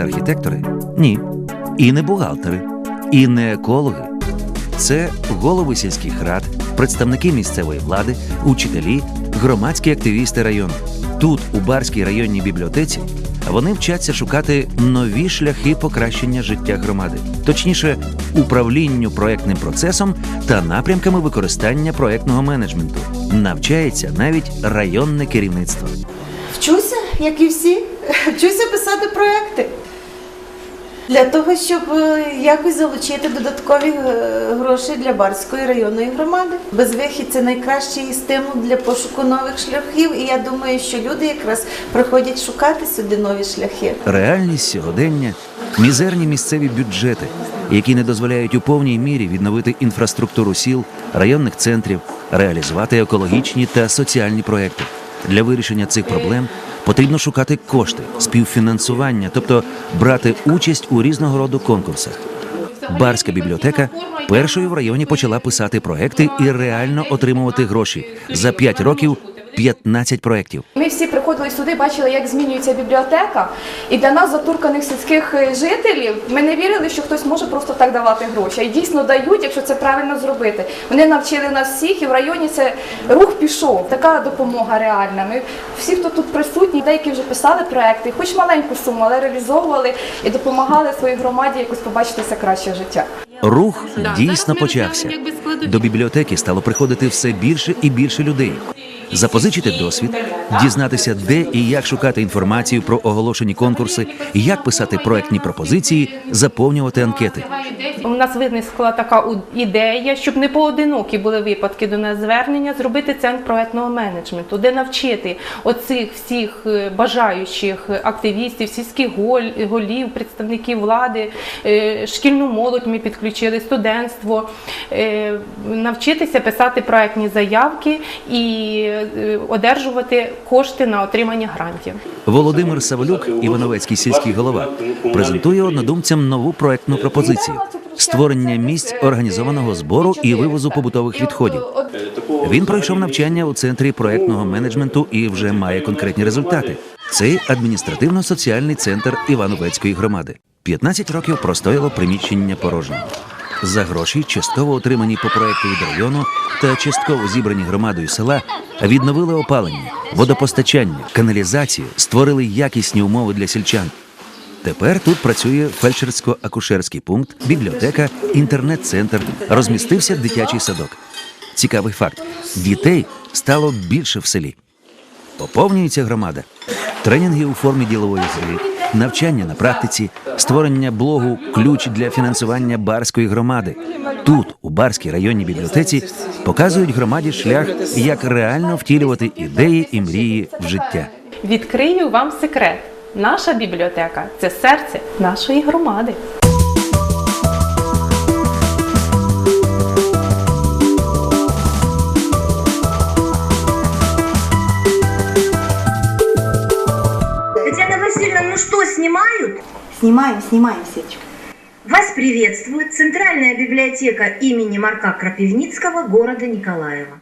це архітектори? Ні. І не бухгалтери, і не екологи. Це голови сільських рад, представники місцевої влади, учителі, громадські активісти району. Тут, у Барській районній бібліотеці, вони вчаться шукати нові шляхи покращення життя громади, точніше, управлінню проектним процесом та напрямками використання проектного менеджменту. Навчається навіть районне керівництво. Вчуся, як і всі. Вчуся писати проекти. Для того, щоб е, якось залучити додаткові е, гроші для Барської районної громади. Безвихідь це найкращий стимул для пошуку нових шляхів. І я думаю, що люди якраз приходять шукати сюди нові шляхи. Реальність сьогодення мізерні місцеві бюджети, які не дозволяють у повній мірі відновити інфраструктуру сіл, районних центрів, реалізувати екологічні та соціальні проекти. Для вирішення цих проблем потрібно шукати кошти, співфінансування, тобто брати участь у різного роду конкурсах. Барська бібліотека першою в районі почала писати проекти і реально отримувати гроші за п'ять років 15 проєктів. Ми всі приходили сюди, бачили, як змінюється бібліотека. І для нас, затурканих сільських е, жителів, ми не вірили, що хтось може просто так давати гроші. І дійсно дають, якщо це правильно зробити. Вони навчили нас всіх, і в районі це рух пішов. Така допомога реальна. Ми всі, хто тут присутні, деякі вже писали проекти, хоч маленьку суму, але реалізовували і допомагали своїй громаді якось побачитися краще життя. Рух дійсно почався. До бібліотеки стало приходити все більше і більше людей. Запозичити досвід, дізнатися, де і як шукати інформацію про оголошені конкурси, як писати проектні пропозиції, заповнювати анкети. У нас виникла така ідея, щоб не поодинокі були випадки до нас звернення, зробити центр проектного менеджменту, де навчити оцих всіх е, бажаючих активістів, сільських гол- голів, представників влади, е, шкільну молодь ми підключили, студентство, е, навчитися писати проектні заявки і одержувати кошти на отримання грантів. Володимир Саволюк, Івановецький сільський голова, презентує однодумцям нову проектну пропозицію створення місць організованого збору і вивозу побутових відходів. Він пройшов навчання у центрі проектного менеджменту і вже має конкретні результати. Це адміністративно-соціальний центр Івановецької громади. 15 років простояло приміщення порожнім. За гроші, частково отримані по проекту від району та частково зібрані громадою села, відновили опалення, водопостачання, каналізацію, створили якісні умови для сільчан. Тепер тут працює фельдшерсько-акушерський пункт, бібліотека, інтернет-центр, розмістився дитячий садок. Цікавий факт: дітей стало більше в селі. Поповнюється громада. Тренінги у формі ділової гри, навчання на практиці, створення блогу Ключ для фінансування барської громади. Тут, у барській районній бібліотеці, показують громаді шлях, як реально втілювати ідеї і мрії в життя. Відкрию вам секрет. Наша бібліотека це серце нашої громади. Снимают? Знімаємо, знімаємо січку. Вас приветствует Центральная библиотека имени Марка Крапивницкого города Николаева.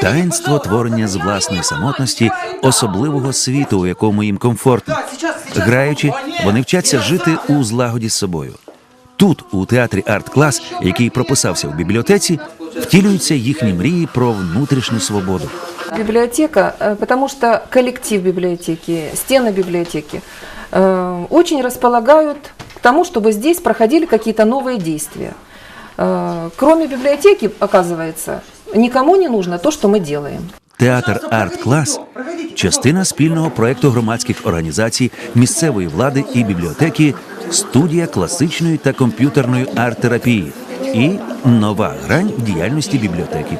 Таїнство творення з власної самотності особливого світу, у якому їм комфортно. Граючи, вони вчаться жити у злагоді з собою. Тут, у театрі арт-клас, який прописався в бібліотеці, втілюються їхні мрії про внутрішню свободу. Библиотека, э, потому что коллектив библиотеки, стены библиотеки э, очень располагают к тому, чтобы здесь проходили какие-то новые действия. Э, Кроме библиотеки, оказывается, никому не нужно то, что мы делаем. Театр арт-клас частина спільного проекту громадських організацій, місцевої влади і бібліотеки, студія класичної та комп'ютерної арт-терапії і нова грань діяльності бібліотеки.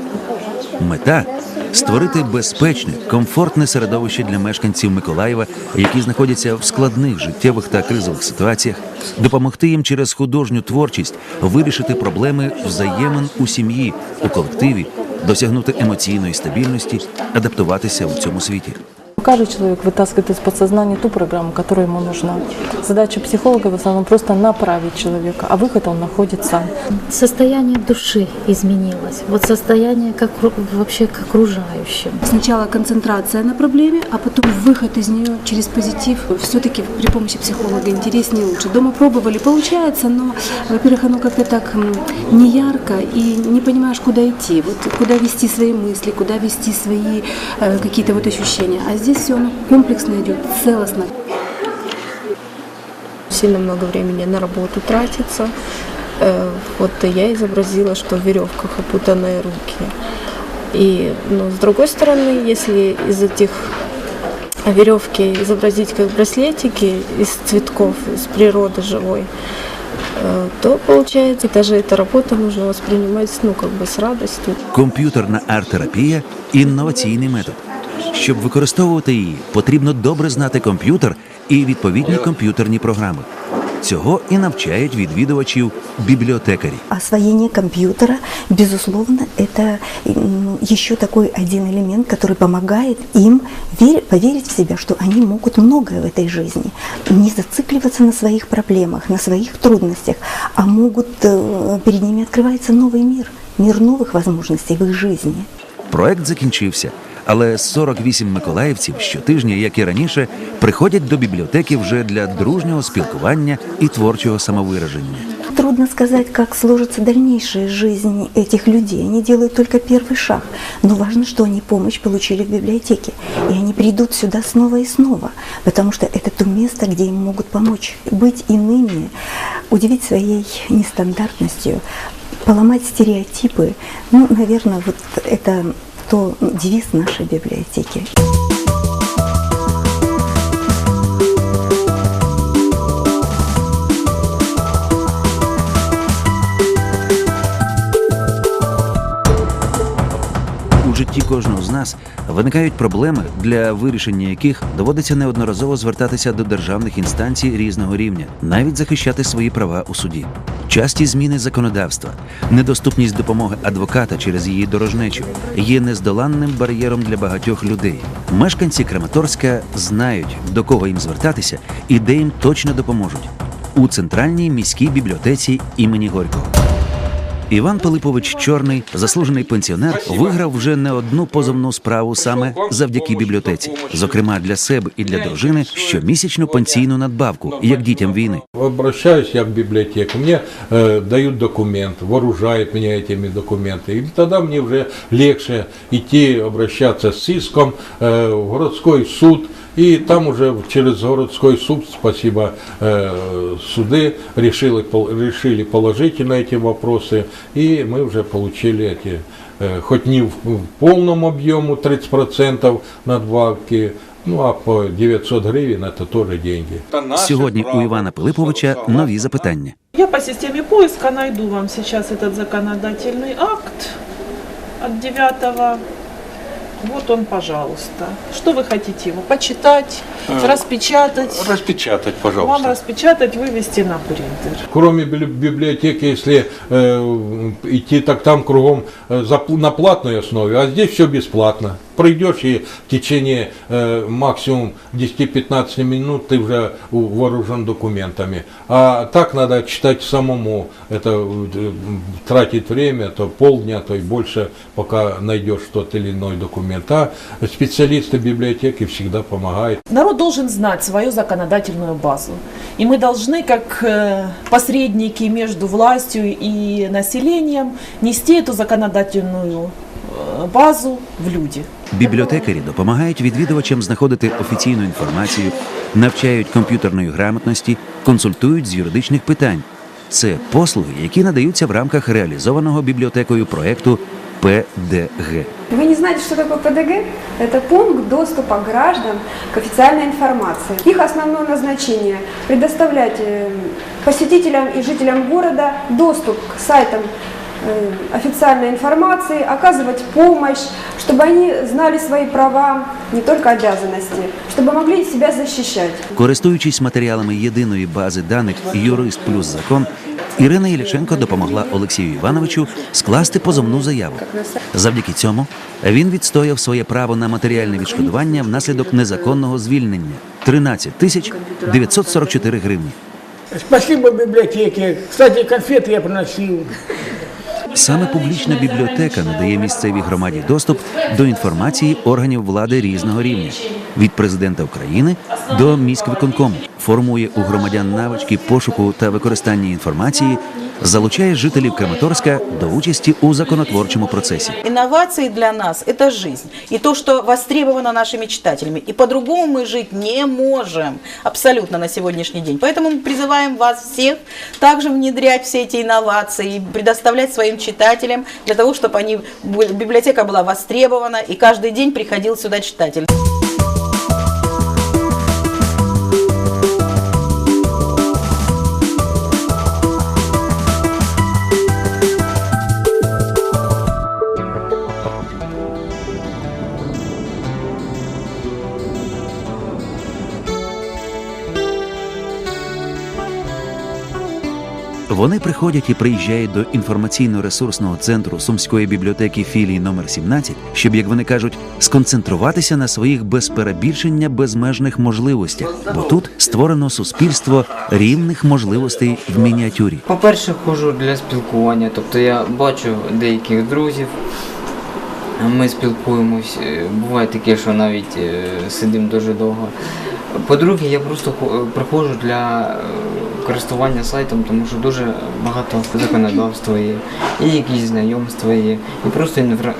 Мета створити безпечне, комфортне середовище для мешканців Миколаєва, які знаходяться в складних життєвих та кризових ситуаціях, допомогти їм через художню творчість вирішити проблеми взаємин у сім'ї, у колективі, досягнути емоційної стабільності, адаптуватися у цьому світі. Каждый человек вытаскивает из подсознания ту программу, которая ему нужна. Задача психолога в основном просто направить человека, а выход он находит сам. Состояние души изменилось. Вот состояние как вообще к окружающим. Сначала концентрация на проблеме, а потом выход из нее через позитив. Все-таки при помощи психолога интереснее лучше. Дома пробовали, получается, но, во-первых, оно как-то так не ярко и не понимаешь, куда идти, вот куда вести свои мысли, куда вести свои э, какие-то вот ощущения. А здесь все оно комплексно идет, целостно. сильно много времени на работу тратится. Э, Вот я изобразила, что в веревках опутанные руки. И, ну, с другой стороны, если из этих веревки изобразить как браслетики из цветков, из природы живой, э, то получается, даже эта работа нужно воспринимать, ну, как бы с радостью. Комп'ютерна арт-терапія інноваційний метод. Щоб використовувати її, потрібно добре знати комп'ютер і відповідні комп'ютерні програми. Цього і навчають відвідувачів бібліотекарі. Освоение компьютера, безусловно, это м, еще такой один элемент, который помогает им вер- поверить в себя, что они могут многое в этой жизни. Не зацикливаться на своих проблемах, на своих трудностях, а могут, э, перед ними открывается новый мир, мир новых возможностей в их жизни. Проект закінчився, але 48 миколаївців щотижня, як і раніше, приходять до бібліотеки вже для дружнього спілкування і творчого самовираження. Трудно сказать, как сложится дальнейшая жизнь этих людей. Они делают только первый шаг. Но важно, что они помощь получили в библиотеке. И они придут сюда снова и снова, потому что это то место, где им могут помочь быть иными, удивить своей нестандартностью, поломать стереотипы. Ну, наверное, вот это то девиз нашей библиотеки. Кожного з нас виникають проблеми, для вирішення яких доводиться неодноразово звертатися до державних інстанцій різного рівня, навіть захищати свої права у суді. Часті зміни законодавства, недоступність допомоги адвоката через її дорожнечу є нездоланним бар'єром для багатьох людей. Мешканці Краматорська знають, до кого їм звертатися і де їм точно допоможуть у центральній міській бібліотеці імені Горького. Іван Пилипович Чорний, заслужений пенсіонер, виграв вже не одну позовну справу саме завдяки бібліотеці, зокрема для себе і для дружини щомісячну пенсійну надбавку, як дітям війни. Обращаюсь я в библиотеку, мне э, дают документ, вооружают меня этими документами. И тогда мне уже легче идти обращаться с иском э, в городской суд. И там уже через городской суд, спасибо, э, суды решили, пол- решили положительно эти вопросы. И мы уже получили эти, э, хоть не в, в полном объему 30% надбавки, ну а по 900 гривен это тоже деньги. Сьогодні у Івана Пилиповича нові запитання. Я по системе поиска найду вам сейчас этот законодательный акт от 9 Вот он, пожалуйста. Что вы хотите его? Почитать, распечатать? Распечатать, Вам распечатать, вывести на принтер. Кроме библи- библиотеки, если э, идти, так там кругом э, за пл- на платной основе, а здесь все бесплатно. Пройдешь и в течение э, максимум 10-15 минут ты уже вооружен документами. А так надо читать самому. Это э, тратить время, то полдня, то и больше, пока найдешь тот или иной документ. А специалисты библиотеки всегда помогают. Народ должен знать свою законодательную базу. И мы должны, как э, посредники между властью и населением, нести эту законодательную базу в люди. Бібліотекарі допомагають відвідувачам знаходити офіційну інформацію, навчають комп'ютерної грамотності, консультують з юридичних питань. Це послуги, які надаються в рамках реалізованого бібліотекою проекту ПДГ. Вы не знаете, что такое ПДГ? Это пункт доступа граждан к официальной информации. Их основное назначение – предоставлять э, посетителям и жителям города доступ к сайтам э, официальной информации, оказывать помощь, чтобы они знали свои права, не только обязанности, чтобы могли себя защищать. Користуючись матеріалами єдиної бази даних Юрист плюс закон, Ірина Іліченко допомогла Олексію Івановичу скласти позовну заяву. Завдяки цьому він відстояв своє право на матеріальне відшкодування внаслідок незаконного звільнення 13 тисяч 944 гривні. Спасибо библиотеке. Кстати, конфеты я приносил. Саме публічна бібліотека надає місцевій громаді доступ до інформації органів влади різного рівня. Від президента України до міськвиконкому, формує у громадян навички пошуку та використання інформації, залучає жителів Краматорська до участі у законотворчому процесі. Инновации для нас – это жизнь. И то, что востребовано нашими читателями. И по-другому мы жить не можем абсолютно на сегодняшний день. Поэтому мы призываем вас всех также внедрять все эти инновации, и предоставлять своим читателям для того, чтобы они, были- библиотека была востребована, и каждый день приходил сюда читатель. Вони приходять і приїжджають до інформаційно-ресурсного центру Сумської бібліотеки філії номер 17, щоб, як вони кажуть, сконцентруватися на своїх без перебільшення безмежних можливостях, бо тут створено суспільство рівних можливостей в мініатюрі. По-перше, ходжу для спілкування, тобто я бачу деяких друзів, ми спілкуємось, е, буває таке, що навіть е, сидимо дуже довго. По-друге, я просто хо- приходжу для е, користування сайтом, тому що дуже багато законодавства є, і якісь знайомства є, і просто інфра-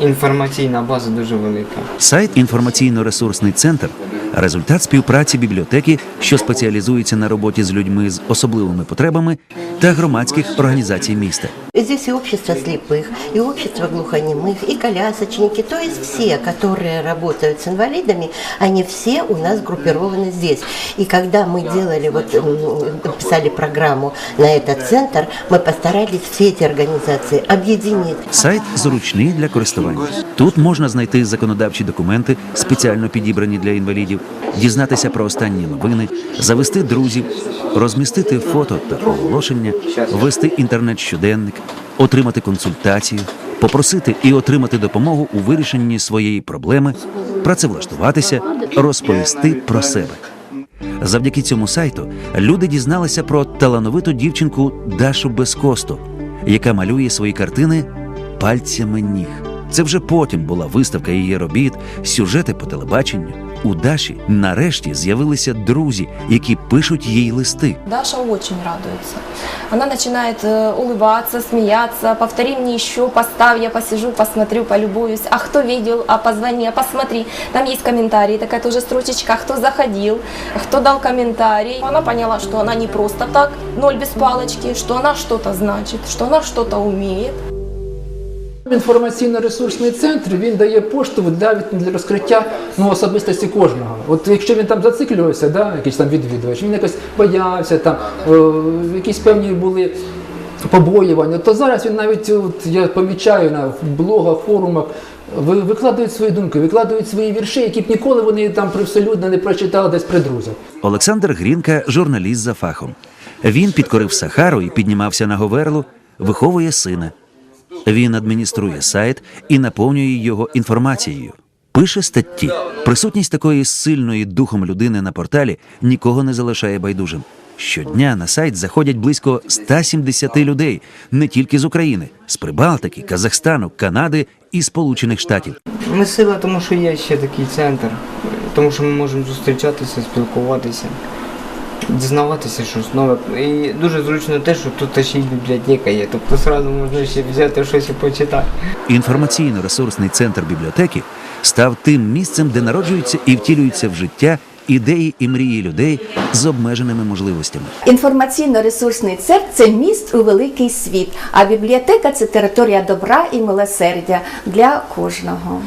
інформаційна база дуже велика. Сайт інформаційно-ресурсний центр результат співпраці бібліотеки, що спеціалізується на роботі з людьми з особливими потребами та громадських організацій міста. Здесь и общество слепых, и общество глухонемых, и колясочники, то есть все, которые работают с инвалидами, они все у нас группированы здесь. И когда мы делали, вот м, писали программу на этот центр, мы постарались все эти организации объединить. Сайт зручний для користування. Тут можна знайти законодавчі документи, спеціально підібрані для інвалідів, дізнатися про останні новини, завести друзів, розмістити фото та оголошення, ввести інтернет-щоденник, отримати консультацію, попросити і отримати допомогу у вирішенні своєї проблеми, працевлаштуватися, розповісти про себе. Завдяки цьому сайту люди дізналися про талановиту дівчинку Дашу Безкосту, яка малює свої картини пальцями ніг. Це вже потім була виставка її робіт, сюжети по телебаченню. У Даші нарешті з'явилися друзі, які пишуть їй листи. Даша очень радуется. Она начинает э, улыбаться, смеяться. Повтори мне еще, поставь, я посижу, посмотрю, полюбуюсь. А кто видел, а позвони, а посмотри. Там есть комментарии, такая тоже строчечка, а кто заходил, а кто дал комментарий. Она поняла, что она не просто так, ноль без палочки, что она что-то значит, что она что-то умеет. Інформаційно-ресурсний центр він дає поштовх для, для розкриття ну, особистості кожного. От якщо він там зациклювався, да, якийсь там відвідувач, він якось боявся, там о, якісь певні були побоювання, то зараз він навіть от, я помічаю на блогах, форумах. ви- Викладають свої думки, викладають свої вірші, які б ніколи вони там привселюдно не прочитали десь при друзях. Олександр Грінка журналіст за фахом. Він підкорив Сахару і піднімався на Говерлу, виховує сина. Він адмініструє сайт і наповнює його інформацією. Пише статті. Присутність такої сильної духом людини на порталі нікого не залишає байдужим. Щодня на сайт заходять близько 170 людей не тільки з України, з Прибалтики, Казахстану, Канади і Сполучених Штатів. Ми сила, тому що є ще такий центр, тому що ми можемо зустрічатися, спілкуватися, дізнаватися щось нове. І дуже зручно те, що тут ще й бібліотека є, тобто одразу можна ще взяти щось і почитати. Інформаційно-ресурсний центр бібліотеки став тим місцем, де народжуються і втілюються в життя ідеї і мрії людей з обмеженими можливостями. Інформаційно-ресурсний центр це міст у великий світ, а бібліотека це територія добра і милосердя для кожного.